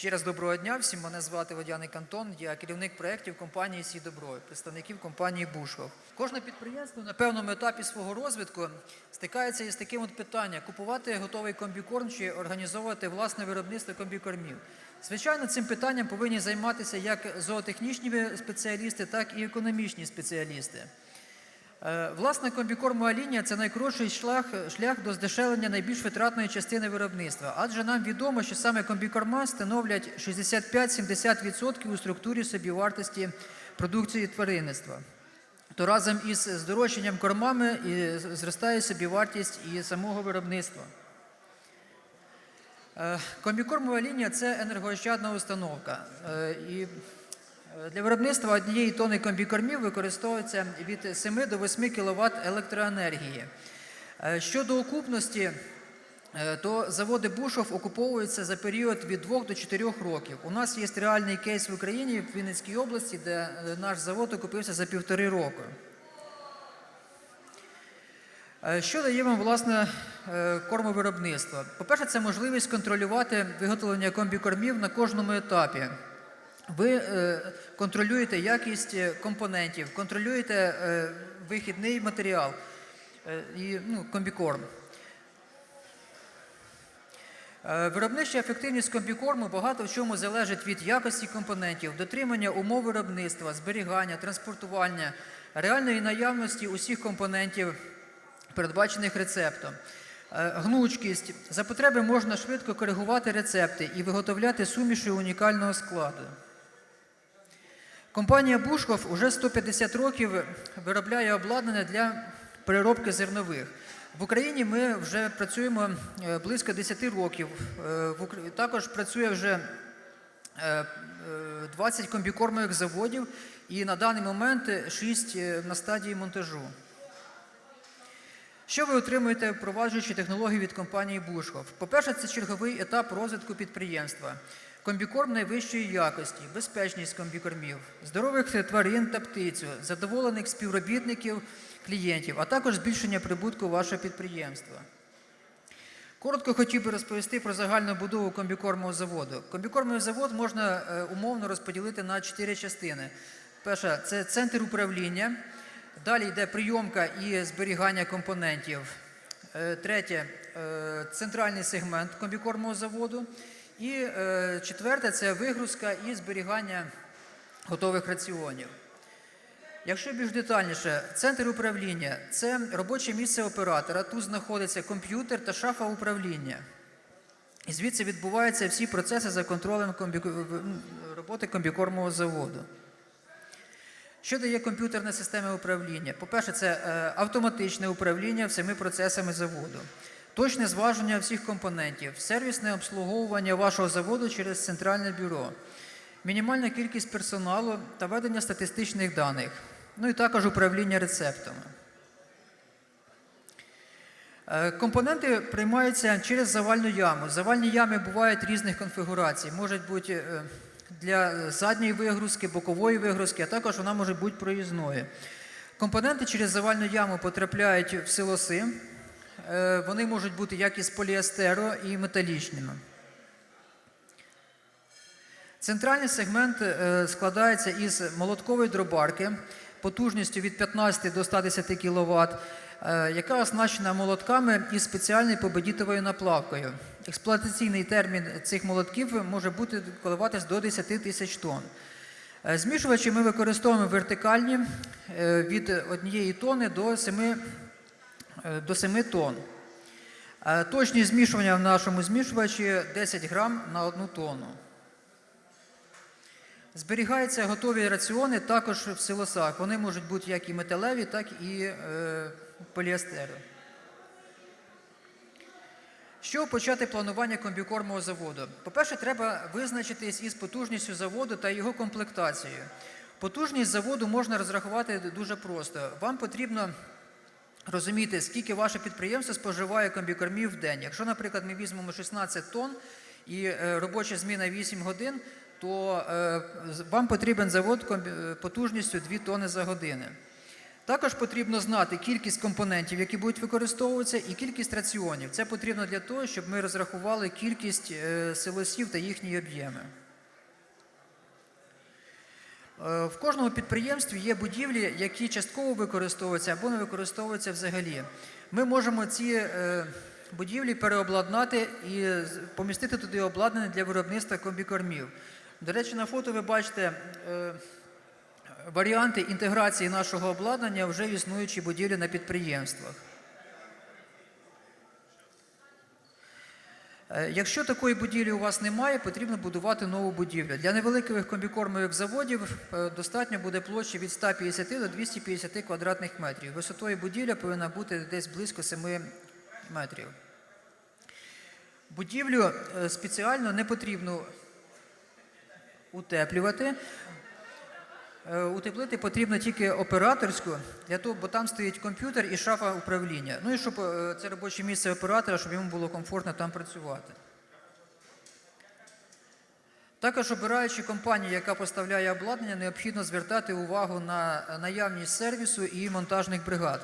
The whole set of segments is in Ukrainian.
Ще раз доброго дня всім. Мене звати Водяний Кантон. Я керівник проєктів компанії Сі Добро, представників компанії Бушхов. Кожне підприємство на певному етапі свого розвитку стикається із таким от питанням: купувати готовий комбікорм чи організовувати власне виробництво комбікормів. Звичайно, цим питанням повинні займатися як зоотехнічні спеціалісти, так і економічні спеціалісти. Е, Власна комбікормова лінія це найкоротший шлях, шлях до здешевлення найбільш витратної частини виробництва. Адже нам відомо, що саме комбікорма становлять 65-70% у структурі собівартості продукції тваринництва. То разом із здорожчанням кормами і зростає собівартість і самого виробництва. Е, Комбікормова лінія це енергоощадна установка. Е, І для виробництва однієї тони комбікормів використовується від 7 до 8 кВт електроенергії. Е, Щодо окупності, е, то заводи Бушов окуповуються за період від 2 до 4 років. У нас є реальний кейс в Україні в Вінницькій області, де е, наш завод окупився за півтори року. Е, Що дає вам власне кормовиробництво? По-перше, це можливість контролювати виготовлення комбікормів на кожному етапі. Ви е, контролюєте якість е, компонентів, контролюєте е, вихідний матеріал і ну, комбікорм. Виробнича ефективність комбікорму багато в чому залежить від якості компонентів, дотримання умов виробництва, зберігання, транспортування, реальної наявності усіх компонентів, передбачених рецептом. Гнучкість. За потреби можна швидко коригувати рецепти і виготовляти суміші унікального складу. Компанія Бушков уже 150 років виробляє обладнання для переробки зернових. В Україні ми вже працюємо е, близько 10 років. Е, Також працює вже е, е, 20 комбікормових заводів і на даний момент 6 на стадії монтажу. Що ви отримуєте, впроваджуючи технології від компанії Бушхов? По-перше, це черговий етап розвитку підприємства. Комбікорм найвищої якості, безпечність комбікормів, здорових тварин та птицю, задоволених співробітників, клієнтів, а також збільшення прибутку вашого підприємства. Коротко хотів би розповісти про загальну будову комбікормового заводу. Комбікормовий завод можна е, умовно розподілити на чотири частини. Перша це центр управління, далі йде прийомка і зберігання компонентів. Е, Третє е, центральний сегмент комбікормового заводу. І е, четверте це вигрузка і зберігання готових раціонів. Якщо більш детальніше, центр управління це робоче місце оператора. Тут знаходиться комп'ютер та шафа управління. І звідси відбуваються всі процеси за контролем комбі- роботи комбікормового заводу. Що дає комп'ютерна система управління? По-перше, це е, автоматичне управління всіми процесами заводу, точне зваження всіх компонентів, сервісне обслуговування вашого заводу через центральне бюро, мінімальна кількість персоналу та ведення статистичних даних, ну і також управління рецептами. Е, Компоненти приймаються через завальну яму. Завальні ями бувають різних конфігурацій. Можуть бути е, для задньої вигрузки, бокової вигрузки, а також вона може бути проїзною. Компоненти через завальну яму потрапляють в силоси. Е, Вони можуть бути як із поліестеру і металічними. Центральний сегмент е, складається із молоткової дробарки потужністю від 15 до 110 кВт, яка оснащена молотками із спеціальною победітовою наплавкою. Експлуатаційний термін цих молотків може бути коливатись до 10 тисяч тонн. Е, Змішувачі ми використовуємо вертикальні е, від 1 тонни до 7, е, до 7 тонн. Е, Точність змішування в нашому змішувачі 10 грам на 1 тонну. Зберігаються готові раціони також в силосах. Вони можуть бути як і металеві, так і е, поліестери. Що почати планування комбікормового заводу? По-перше, треба визначитись із потужністю заводу та його комплектацією. Потужність заводу можна розрахувати дуже просто. Вам потрібно розуміти, скільки ваше підприємство споживає комбікормів в день. Якщо, наприклад, ми візьмемо 16 тонн і е, робоча зміна 8 годин, то е, вам потрібен завод е, потужністю 2 тонни за годину. Також потрібно знати кількість компонентів, які будуть використовуватися, і кількість раціонів. Це потрібно для того, щоб ми розрахували кількість силосів та їхні об'єми. Е, В кожному підприємстві є будівлі, які частково використовуються або не використовуються взагалі. Ми можемо ці е, будівлі переобладнати і помістити туди обладнання для виробництва комбікормів. До речі, на фото ви бачите е, варіанти інтеграції нашого обладнання вже в існуючі будівлі на підприємствах. Якщо такої будівлі у вас немає, потрібно будувати нову будівлю. Для невеликих комбікормових заводів е, достатньо буде площі від 150 до 250 квадратних метрів. Висотою будівля повинна бути десь близько 7 метрів. Будівлю е, спеціально не потрібно утеплювати. Е, Утеплити потрібно тільки операторську, для того, бо там стоїть комп'ютер і шафа управління. Ну і щоб е, це робоче місце оператора, щоб йому було комфортно там працювати. Також обираючи компанію, яка поставляє обладнання, необхідно звертати увагу на наявність сервісу і монтажних бригад.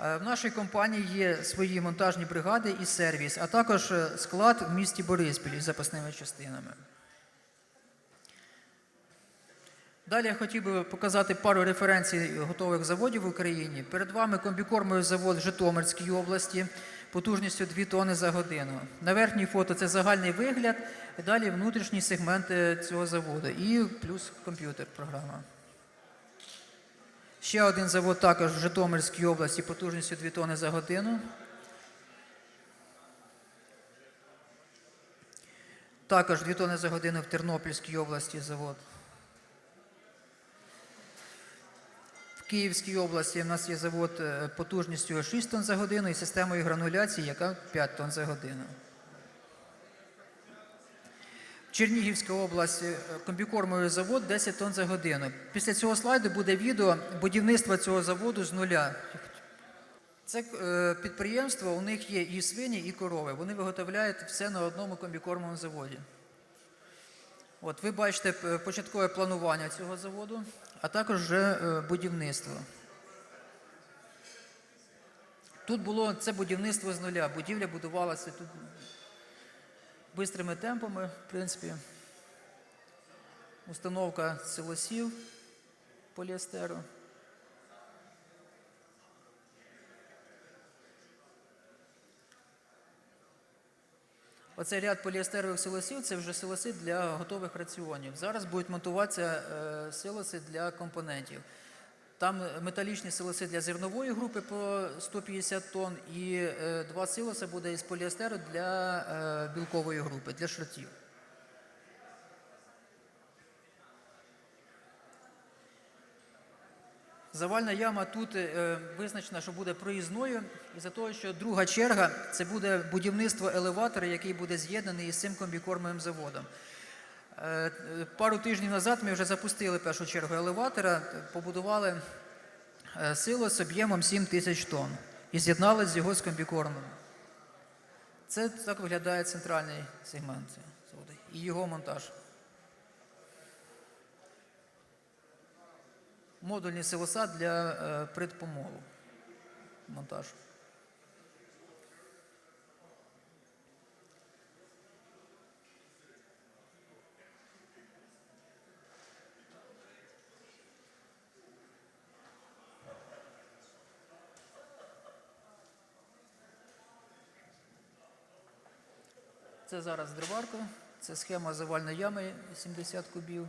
Е, В нашій компанії є свої монтажні бригади і сервіс, а також склад в місті Бориспіль із запасними частинами. Далі я хотів би показати пару референцій готових заводів в Україні. Перед вами комбікормовий завод в Житомирській області потужністю 2 тонни за годину. На верхній фото це загальний вигляд, далі внутрішні сегменти цього заводу і плюс комп'ютер програма. Ще один завод також в Житомирській області потужністю 2 тонни за годину. Також 2 тонни за годину в Тернопільській області завод. Київській області в нас є завод е, потужністю 6 тонн за годину і системою грануляції, яка 5 тонн за годину. Чернігівська область, е, комбікормовий завод 10 тонн за годину. Після цього слайду буде відео будівництва цього заводу з нуля. Це е, підприємство, у них є і свині, і корови. Вони виготовляють все на одному комбікормовому заводі. От ви бачите е, початкове планування цього заводу, а також вже е, будівництво. Тут було це будівництво з нуля. Будівля будувалася тут бистрими темпами, в принципі. Установка силосів поліестеру. Оцей ряд поліестерових силосів це вже силоси для готових раціонів. Зараз будуть монтуватися е, силоси для компонентів. Там металічні силоси для зернової групи по 150 тонн і е, два силоси буде із поліестеру для е, білкової групи, для шротів. Завальна яма тут е, визначена, що буде проїзною, із-за того, що друга черга це буде будівництво елеватора, який буде з'єднаний із цим комбікормовим заводом. Е, е, Пару тижнів назад ми вже запустили першу чергу елеватора, побудували е, силос об'ємом 7 тисяч тонн і з'єднали з його з комбікормом. Це так виглядає центральний сегмент і його монтаж. Модульні силоса для е, предпомолу. Монтаж. Це зараз дриварка, це схема завальної ями 70 кубів.